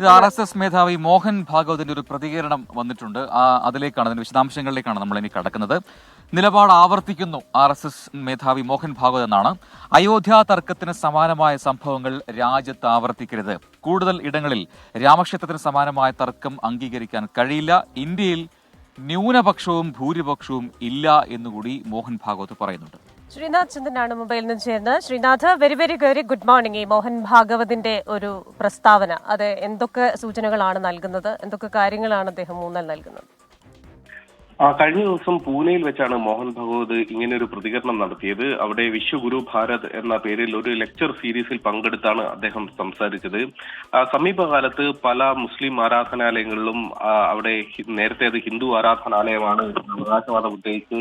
ഇത് R S S മേധാവി മോഹൻ ഭാഗവതിന്റെ ഒരു പ്രതികരണം വന്നിട്ടുണ്ട്. ആ അതിലേക്കാണ് അതിന്റെ വിശദാംശങ്ങളിലേക്കാണ് നമ്മൾ ഇനി കടക്കുന്നത്. നിലപാട് ആവർത്തിക്കുന്നു ആർ എസ് എസ് മേധാവി മോഹൻ ഭാഗവത് എന്നാണ്. അയോധ്യ തർക്കത്തിന് സമാനമായ സംഭവങ്ങൾ രാജ്യത്ത് ആവർത്തിക്കരുത്. കൂടുതൽ ഇടങ്ങളിൽ രാമക്ഷേത്രത്തിന് സമാനമായ തർക്കം അംഗീകരിക്കാൻ കഴിയില്ല. ഇന്ത്യയിൽ ന്യൂനപക്ഷവും ഭൂരിപക്ഷവും ഇല്ല എന്നുകൂടി മോഹൻ ഭാഗവത് പറയുന്നുണ്ട്. ശ്രീനാഥ് ചന്ദ്രനാണ് മുംബൈയിൽ നിന്ന് ചേർന്നത് Srinath very very very good morning ഈ മോഹൻ ഭാഗവതിന്റെ ഒരു പ്രസ്താവന. അത് എന്തൊക്കെ സൂചനകളാണ് നൽകുന്നത്? എന്തൊക്കെ കാര്യങ്ങളാണ് അദ്ദേഹം മൂന്നൽ നൽകുന്നത്? കഴിഞ്ഞ ദിവസം പൂനെയിൽ വെച്ചാണ് മോഹൻ ഭഗവത് ഇങ്ങനെ ഒരു പ്രതികരണം നടത്തിയത്. അവിടെ വിശ്വഗുരു ഭാരത് എന്ന പേരിൽ ഒരു ലെക്ചർ സീരീസിൽ പങ്കെടുത്താണ് അദ്ദേഹം സംസാരിച്ചത്. സമീപകാലത്ത് പല മുസ്ലിം ആരാധനാലയങ്ങളിലും അവിടെ നേരത്തെ അത് ഹിന്ദു ആരാധനാലയമാണ്. അവകാശവാദം ആ,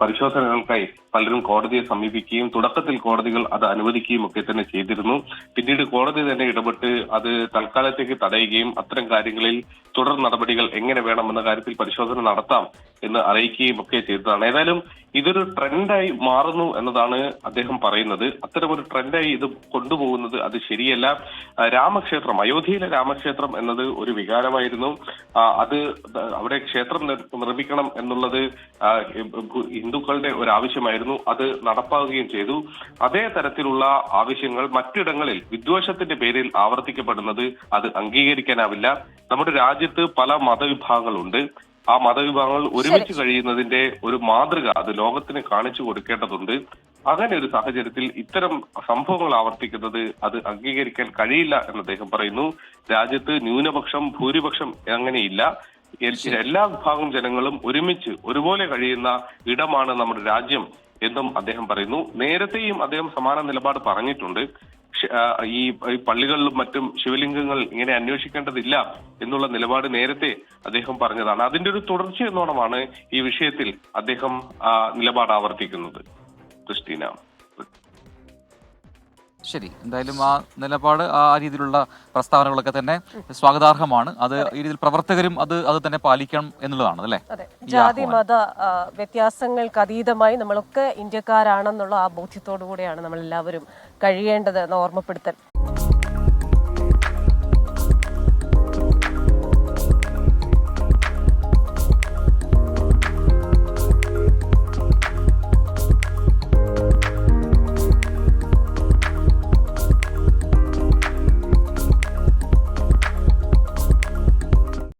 പരിശോധനകൾക്കായി പലരും കോടതിയെ സമീപിക്കുകയും തുടക്കത്തിൽ കോടതികൾ അത് അനുവദിക്കുകയും ഒക്കെ തന്നെ ചെയ്തിരുന്നു. പിന്നീട് കോടതി തന്നെ ഇടപെട്ട് അത് തൽക്കാലത്തേക്ക് തടയുകയും അത്തരം കാര്യങ്ങളിൽ തുടർ നടപടികൾ എങ്ങനെ വേണമെന്ന കാര്യത്തിൽ പരിശോധന നടത്താം എന്ന് അറിയിക്കുകയും ഒക്കെ ചെയ്തതാണ്. ഏതായാലും ഇതൊരു ട്രെൻഡായി മാറുന്നു എന്നതാണ് അദ്ദേഹം പറയുന്നത്. അത്തരമൊരു ട്രെൻഡായി ഇത് കൊണ്ടുപോകുന്നത് അത് ശരിയല്ല. രാമക്ഷേത്രം അയോധ്യയിലെ രാമക്ഷേത്രം എന്നത് ഒരു വികാരമായിരുന്നു. അത് അവിടെ ക്ഷേത്രം നിർമ്മിക്കണം എന്നുള്ളത് ഹിന്ദുക്കളുടെ ഒരു ആവശ്യമായിരുന്നു അത് നടപ്പാക്കുകയും ചെയ്തു. അതേ തരത്തിലുള്ള ആവശ്യങ്ങൾ മറ്റിടങ്ങളിൽ വിദ്വേഷത്തിന്റെ പേരിൽ ആവർത്തിക്കപ്പെടുന്നത് അത് അംഗീകരിക്കാനാവില്ല. നമ്മുടെ രാജ്യത്ത് പല മതവിഭാഗങ്ങളുണ്ട്. ആ മതവിഭാഗങ്ങൾ ഒരുമിച്ച് കഴിയുന്നതിന്റെ ഒരു മാതൃക അത് ലോകത്തിന് കാണിച്ചു കൊടുക്കേണ്ടതുണ്ട്. അങ്ങനെ ഒരു സാഹചര്യത്തിൽ ഇത്തരം സംഭവങ്ങൾ ആവർത്തിക്കുന്നത് അത് അംഗീകരിക്കാൻ കഴിയില്ല എന്ന് അദ്ദേഹം പറയുന്നു. രാജ്യത്ത് ന്യൂനപക്ഷം ഭൂരിപക്ഷം അങ്ങനെയില്ല. എല്ലാ വിഭാഗം ജനങ്ങളും ഒരുമിച്ച് ഒരുപോലെ കഴിയുന്ന ഇടമാണ് നമ്മുടെ രാജ്യം എന്നും അദ്ദേഹം പറയുന്നു. നേരത്തെയും അദ്ദേഹം സമാന നിലപാട് പറഞ്ഞിട്ടുണ്ട്. ഈ പള്ളികളിലും മറ്റും ശിവലിംഗങ്ങൾ ഇങ്ങനെ അന്വേഷിക്കേണ്ടതില്ല എന്നുള്ള നിലപാട് നേരത്തെ അദ്ദേഹം പറഞ്ഞതാണ്. അതിന്റെ ഒരു തുടർച്ച എന്നോണമാണ് ഈ വിഷയത്തിൽ അദ്ദേഹം നിലപാട് ആവർത്തിക്കുന്നത്. ക്രിസ്റ്റീന. ശരി എന്തായാലും ആ നിലപാട് ആ രീതിയിലുള്ള പ്രസ്താവനകളൊക്കെ തന്നെ സ്വാഗതാർഹമാണ്. അത് ഈ രീതിയിൽ പ്രവർത്തകരും അത് അത് തന്നെ പാലിക്കണം എന്നുള്ളതാണ് അല്ലേ? ജാതി മത വ്യത്യാസങ്ങൾക്ക് അതീതമായി നമ്മളൊക്കെ ഇന്ത്യക്കാരാണെന്നുള്ള ആ ബോധ്യത്തോടു കൂടിയാണ് നമ്മൾ എല്ലാവരും കഴിയേണ്ടത് എന്ന ഓർമ്മപ്പെടുത്തൽ.